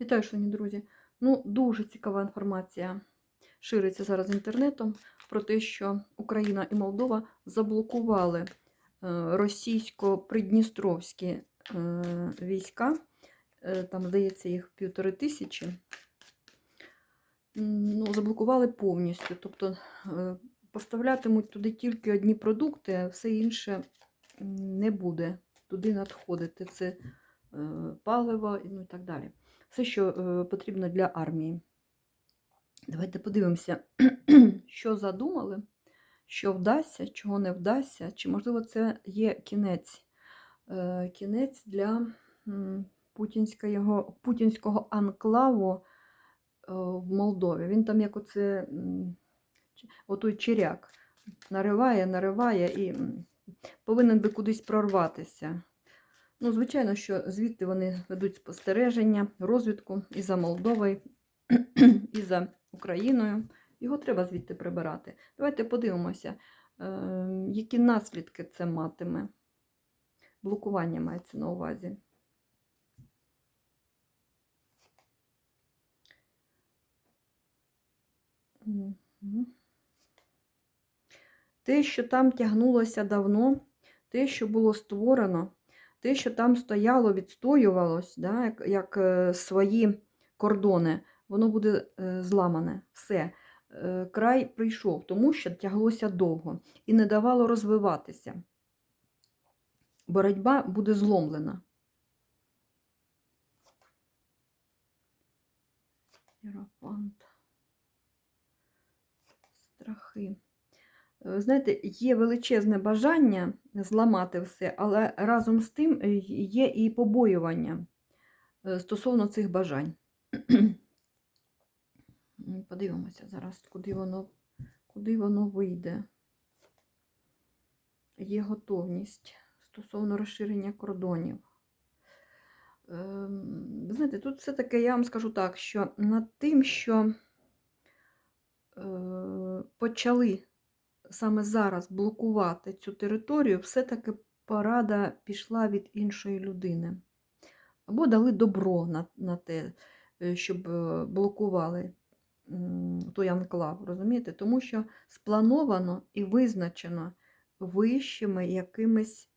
Вітаю, шановні друзі. Ну, дуже цікава інформація шириться зараз інтернетом про те, що Україна і Молдова заблокували е, російсько-придністровські е, війська. Е, Там, здається, їх півтори тисячі. Ну, заблокували повністю. Тобто поставлятимуть туди тільки одні продукти, а все інше не буде туди надходити. Це паливо ну, і так далі все, що е, потрібно для армії. Давайте подивимося, що задумали, що вдасться, чого не вдасться, чи, можливо, це є кінець, е, кінець для путінського, путінського анклаву е, в Молдові. Він там як оце, отой черяк нариває, нариває і повинен би кудись прорватися. Ну, звичайно, що звідти вони ведуть спостереження, розвідку і за Молдовою, і за Україною. Його треба звідти прибирати. Давайте подивимося, е, які наслідки це матиме. Блокування мається на увазі. Те, що там тягнулося давно, те, що було створено, те, що там стояло, відстоювалось, да, як, як е, свої кордони, воно буде е, зламане. Все. Е, край прийшов, тому що тяглося довго і не давало розвиватися. Боротьба буде зломлена. Єрофант. Страхи. Ви знаєте, є величезне бажання зламати все, але разом з тим е, є і побоювання е, стосовно цих бажань. Подивимося зараз, куди воно, куди воно вийде. Є готовність стосовно розширення кордонів. Ем, Знаєте, тут все-таки я вам скажу так, що над тим, що е, почали саме зараз блокувати цю територію, все-таки порада пішла від іншої людини. Або дали добро на, на те, е, щоб е, блокували той анклав, розумієте? Тому що сплановано і визначено вищими якимись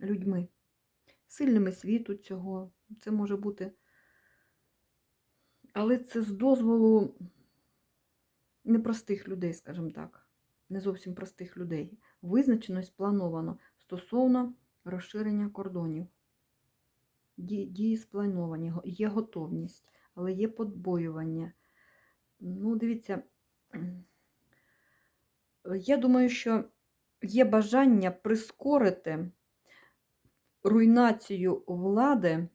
людьми, сильними світу цього. Це може бути. Але це з дозволу непростих людей, скажімо так не зовсім простих людей. Визначено і сплановано стосовно розширення кордонів. Дії сплановані, є готовність, але є подбоювання. Ну, дивіться, я думаю, що є бажання прискорити руйнацію влади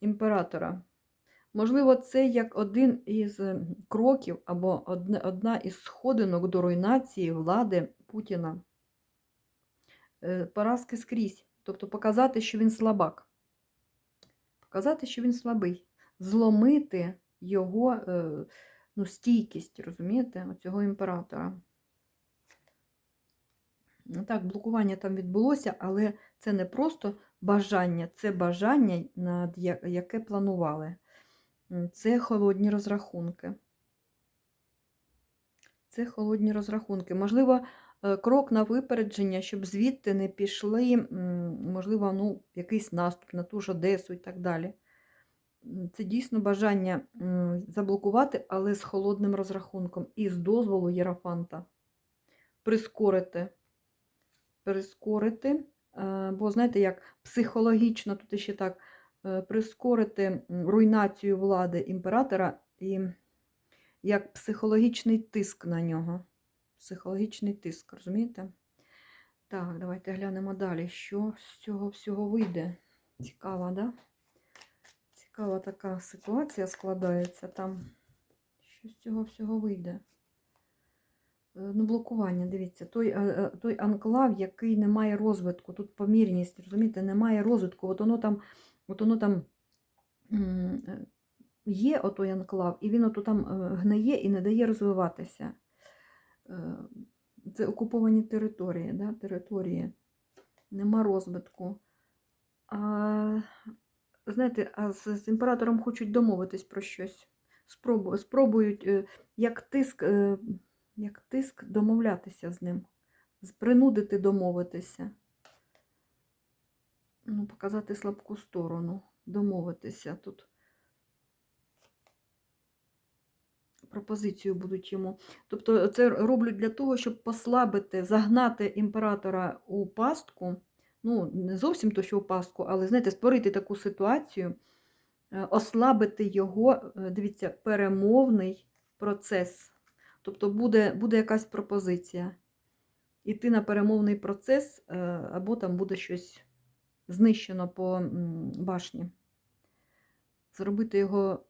імператора. Можливо, це як один із кроків або одна із сходинок до руйнації влади Путіна. Е, Поразки скрізь. Тобто показати, що він слабак. Показати, що він слабий. Зломити його е, ну, стійкість, розумієте, оцього імператора. Ну, Так, блокування там відбулося, але це не просто бажання, це бажання, над яке планували. Це холодні розрахунки. Це холодні розрахунки. Можливо, е, крок на випередження, щоб звідти не пішли, можливо, ну, якийсь наступ на ту ж Одесу і так далі. Це дійсно бажання заблокувати, але з холодним розрахунком і з дозволу Єрофанта. Прискорити. Прискорити. е, Бо, знаєте, як психологічно тут ще так прискорити руйнацію влади імператора і як психологічний тиск на нього. Психологічний тиск, розумієте? Так, давайте глянемо далі, що з цього всього вийде. Цікава, да? Цікава така ситуація складається там. Що з цього всього вийде? Е, Ну, блокування, дивіться, той, е, е, той анклав, який не має розвитку, тут помірність, розумієте, немає розвитку. От воно там, от воно там е, є отой анклав, і він ото там е, гниє і не дає розвиватися. Е, Це окуповані території, да, території. Нема розвитку. А знаєте, а з, з імператором хочуть домовитись про щось. Спробу, спробують, як тиск, як тиск домовлятися з ним, принудити домовитися. Ну, показати слабку сторону, домовитися тут. Пропозицію будуть йому. Тобто це роблять для того, щоб послабити, загнати імператора у пастку. Ну, не зовсім то, що у пастку, але знаєте, створити таку ситуацію, е, ослабити його, е, дивіться, перемовний процес. Тобто буде, буде якась пропозиція. Іти на перемовний процес, е, або там буде щось знищено по башні. Зробити його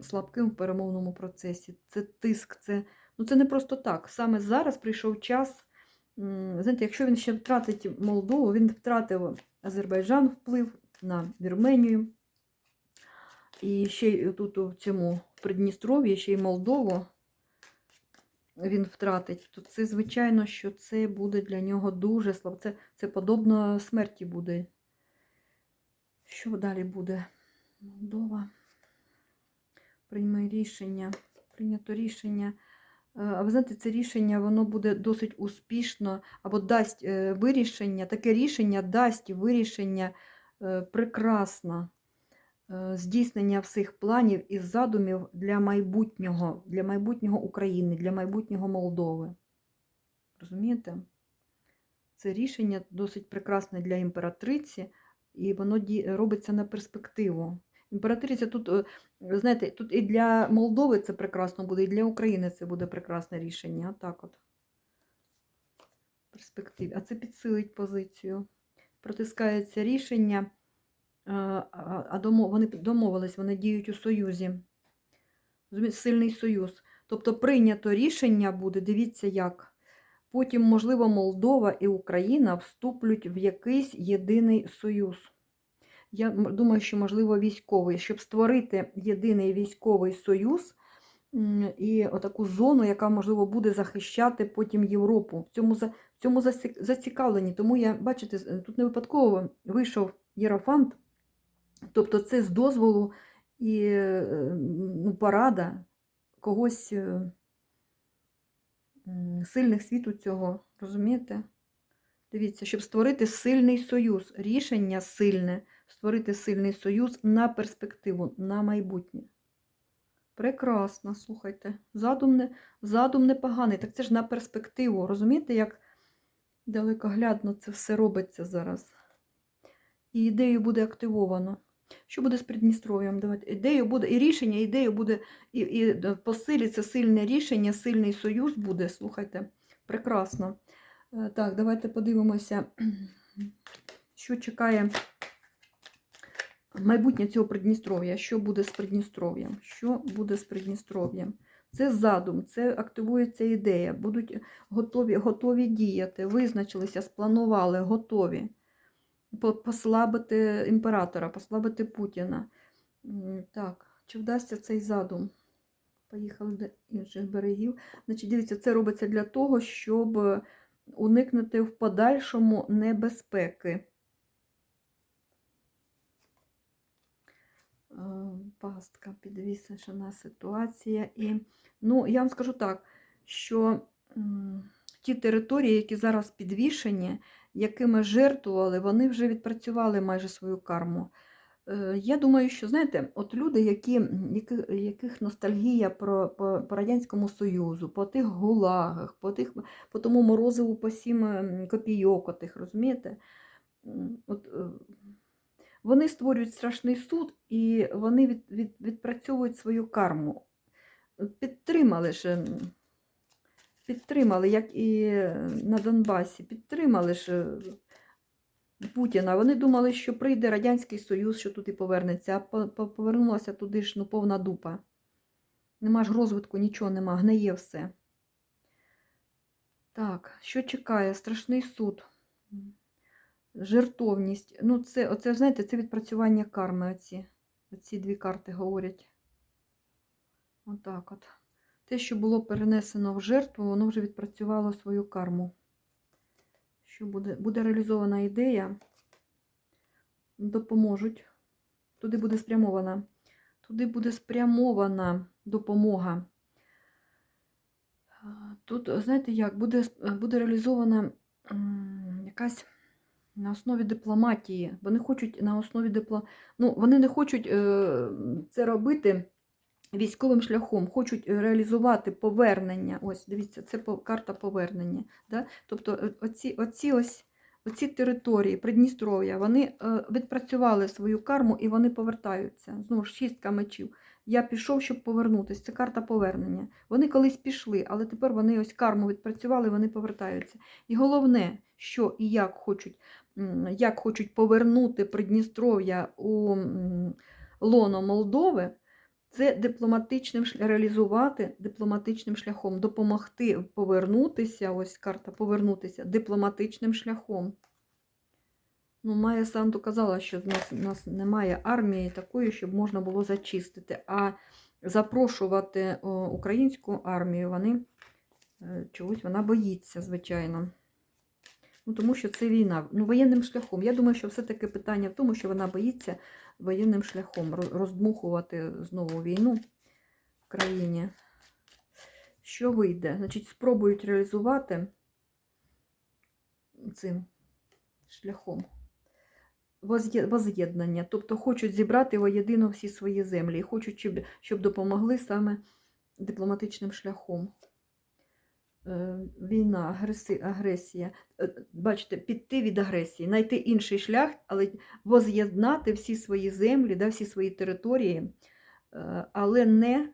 слабким в перемовному процесі. Це тиск, це, ну це не просто так. Саме зараз прийшов час. Знаєте, якщо він ще втратить Молдову, він втратив Азербайджан вплив на Вірменію. І ще й тут у цьому Придністров'ї, ще й Молдову він втратить, то це, звичайно, що це буде для нього дуже слабо. Це, це подобно смерті буде. Що далі буде? Молдова. Прийме рішення. Прийнято рішення. Е, А ви знаєте, це рішення воно буде досить успішно або дасть е, вирішення, таке рішення дасть вирішення е, прекрасно здійснення всіх планів і задумів для майбутнього, для майбутнього України, для майбутнього Молдови. Розумієте? Це рішення досить прекрасне для імператриці, і воно робиться на перспективу. Імператриця тут, е, знаєте, тут і для Молдови це прекрасно буде, і для України це буде прекрасне рішення. Отак от. В перспективі. А це підсилить позицію. Протискається рішення, е, а вони домовились, вони діють у союзі. Сильний союз. Тобто прийнято рішення буде, дивіться як. Потім, можливо, Молдова і Україна вступлять в якийсь єдиний союз. Я думаю, що, можливо, військовий, щоб створити єдиний військовий союз і отаку зону, яка, можливо, буде захищати потім Європу. В цьому, в цьому зацікавлені. Тому я, бачите, тут не випадково вийшов Єрофант, тобто це з дозволу і е, ну, порада когось е, сильних світу цього, розумієте? Дивіться, щоб створити сильний союз, рішення сильне, створити сильний союз на перспективу, на майбутнє. Прекрасно, слухайте. Задум, не, задум непоганий. Так це ж на перспективу. Розумієте, як далекоглядно це все робиться зараз. І ідею буде активовано. Що буде з Придністров'ям? Ідею буде, і рішення, ідею буде, і, і посилиться сильне рішення, сильний союз буде. Слухайте, прекрасно. Е, Так, давайте подивимося, що чекає майбутнє цього Придністров'я. Що буде з Придністров'ям? Що буде з Придністров'ям? Це задум, це активується ідея, будуть готові, готові діяти, визначилися, спланували, готові послабити імператора, послабити Путіна. Так, чи вдасться цей задум? Поїхали до інших берегів. Значить, дивіться, це робиться для того, щоб уникнути в подальшому небезпеки. Е, Пастка, підвішена ситуація. І, ну, я вам скажу так, що ті території, які зараз підвішені, якими жертвували, вони вже відпрацювали майже свою карму. Е, Я думаю, що знаєте, от люди, які, яких, ностальгія про, по, по Радянському Союзу, по тих гулагах, по, тих, по тому морозиву по сім ем, копійок, отих, розумієте? От, е, вони створюють страшний суд і вони від, від, відпрацьовують свою карму. Підтримали ж, підтримали, як і на Донбасі, підтримали ж е, Путіна. Вони думали, що прийде Радянський Союз, що тут і повернеться, а по- по- повернулася туди ж ну, повна дупа. Нема ж розвитку, нічого нема, гниє все. Так, що чекає? Страшний суд. Жертовність. Ну, це, оце, знаєте, це відпрацювання карми. Оці, оці дві карти говорять. Отак от. Те, що було перенесено в жертву, воно вже відпрацювало свою карму. Що буде, буде реалізована ідея, допоможуть Туди буде спрямована. Туди буде спрямована допомога. Тут, знаєте як, буде, буде реалізована якась на основі дипломатії. Вони хочуть на основі дипло... ну, вони не хочуть е, це робити військовим шляхом, хочуть е, реалізувати повернення. Ось, дивіться, це карта повернення. Да? Тобто е, оці, оці ось. Оці території Придністров'я, вони е, відпрацювали свою карму і вони повертаються. Знову ж шістка мечів. Я пішов, щоб повернутися. Це карта повернення. Вони колись пішли, але тепер вони ось карму відпрацювали, вони повертаються. І головне, що і як хочуть, як хочуть повернути Придністров'я у лоно Молдови, це дипломатичним реалізувати дипломатичним шляхом, допомогти повернутися, ось карта повернутися дипломатичним шляхом. Ну, Майя Санду казала, що в нас, в нас немає армії такої, щоб можна було зачистити. А запрошувати українську армію, вони е, чогось вона боїться, звичайно. Ну, тому що це війна. Ну, воєнним шляхом. Я думаю, що все-таки питання в тому, що вона боїться воєнним шляхом роздмухувати знову війну в країні. Що вийде? Значить, спробують реалізувати цим шляхом воз'єднання. Тобто хочуть зібрати воєдино всі свої землі і хочуть, щоб, допомогли саме дипломатичним шляхом. Е, Війна, агресія. Е, Бачите, піти від агресії, знайти інший шлях, але воз'єднати всі свої землі, да, всі свої території, е, але не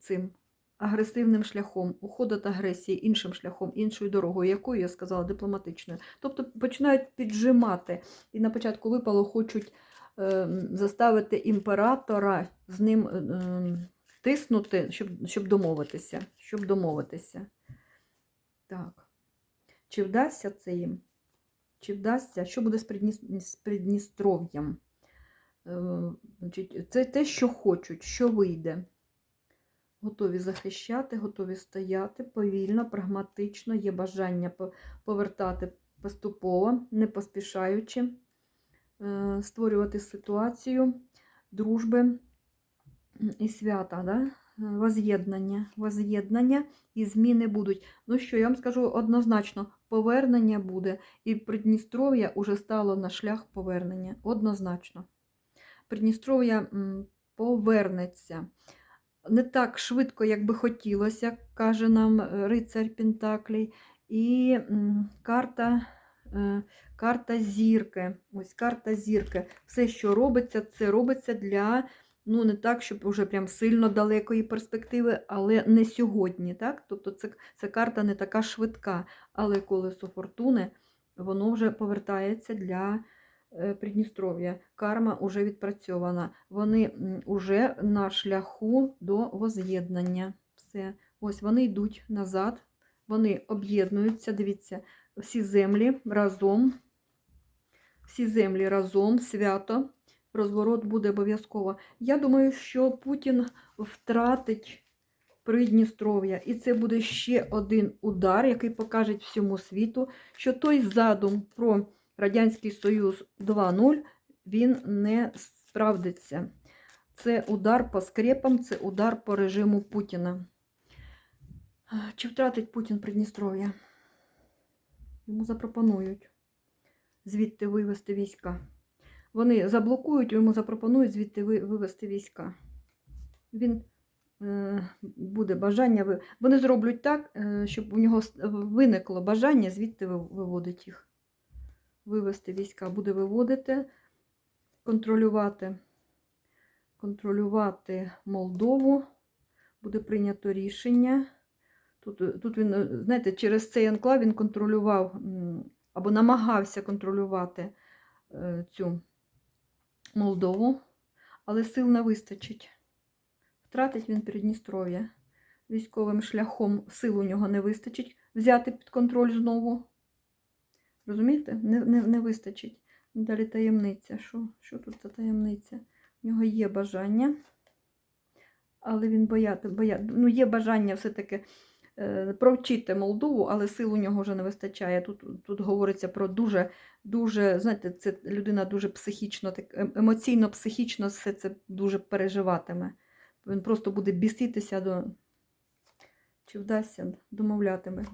цим агресивним шляхом, уход від агресії, іншим шляхом, іншою дорогою, якою я сказала, дипломатичною. Тобто починають піджимати. І на початку випало хочуть заставити імператора з ним е, тиснути, щоб, щоб домовитися. Щоб домовитися. Так. Чи вдасться це їм? Чи вдасться? Що буде з, Придністров'ям? Е, Це те, що хочуть, що вийде. Готові захищати, готові стояти повільно, прагматично, є бажання повертати поступово, не поспішаючи, е, створювати ситуацію дружби і свята, да? Воз'єднання, воз'єднання і зміни будуть. Ну що, я вам скажу однозначно, повернення буде, і Придністров'я уже стало на шлях повернення. Однозначно. Придністров'я повернеться. Не так швидко, як би хотілося, каже нам е, рицарь Пентаклей. І карта, е, карта зірки. Ось карта зірки. Все, що робиться, це робиться для, ну не так, щоб уже прям сильно далекої перспективи, але не сьогодні. так? Тобто це, це карта не така швидка, але колесо фортуни, воно вже повертається для е, Придністров'я. Карма вже відпрацьована. Вони вже на шляху до воз'єднання. Все. Ось вони йдуть назад, вони об'єднуються. Дивіться, всі землі разом. Всі землі разом, свято. Розворот буде обов'язково. Я думаю, що Путін втратить Придністров'я. І це буде ще один удар, який покаже всьому світу, що той задум про Радянський Союз 2.0 він не справдиться. Це удар по скрепам, це удар по режиму Путіна. Чи втратить Путін Придністров'я? Йому запропонують звідти вивести війська. Вони заблокують, йому запропонують звідти ви- вивести війська. Він е, буде бажання. Вони зроблять так, е, щоб у нього виникло бажання звідти ви- виводити їх. Вивести війська, буде виводити, контролювати, контролювати Молдову. Буде прийнято рішення. Тут, тут він, е, знаєте, через цей анклав він контролював або намагався контролювати цю Молдову, але сил не вистачить. Втратить він Придністров'я. Військовим шляхом сил у нього не вистачить взяти під контроль знову. Розумієте? Не, не, не вистачить. Далі таємниця. Що, що тут за таємниця? У нього є бажання, але він боя, боя, ну, є бажання все-таки провчити Молдову, але сил у нього вже не вистачає. Тут, тут говориться про дуже, дуже, знаєте, це людина дуже психічно, так, ем- емоційно, психічно все це дуже переживатиме. Він просто буде біситися до. Чи вдасться, домовлятиме.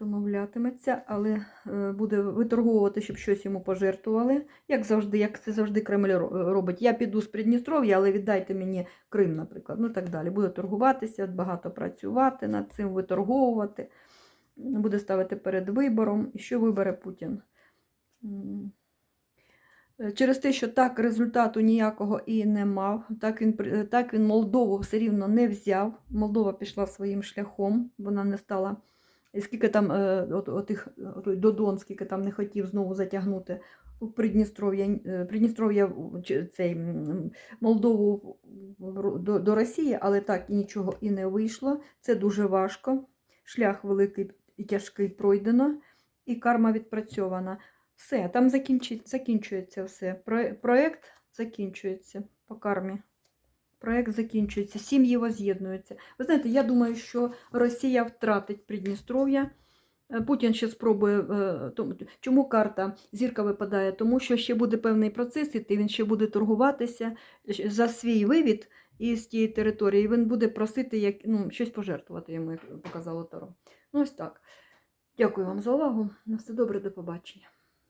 Домовлятиметься, але е, буде виторговувати, щоб щось йому пожертвували. Як завжди, як це завжди Кремль робить. Я піду з Придністров'я, але віддайте мені Крим, наприклад. Ну так далі. Буде торгуватися, багато працювати над цим, виторговувати. Буде ставити перед вибором. І що вибере Путін? Е, Через те, що так результату ніякого і не мав, так він, так він Молдову все рівно не взяв. Молдова пішла своїм шляхом, вона не стала. Скільки там е, от, отих, отой Додон, скільки там не хотів знову затягнути Придністров'я, е, Придністров'я цей, Молдову до, до Росії, але так і нічого і не вийшло. Це дуже важко. Шлях великий і тяжкий пройдено, і карма відпрацьована. Все, там закінчується все. Про- Проєкт закінчується по кармі. Проєкт закінчується, сім'ї воз'єднуються. Ви знаєте, я думаю, що Росія втратить Придністров'я. Е, Путін ще спробує. е, Чому карта зірка випадає? Тому що ще буде певний процес, іти, він ще буде торгуватися за свій вивід із тієї території. Він буде просити як, ну, щось пожертвувати йому, як показало Таро. Ну, ось так. Дякую вам за увагу. На все добре, до побачення.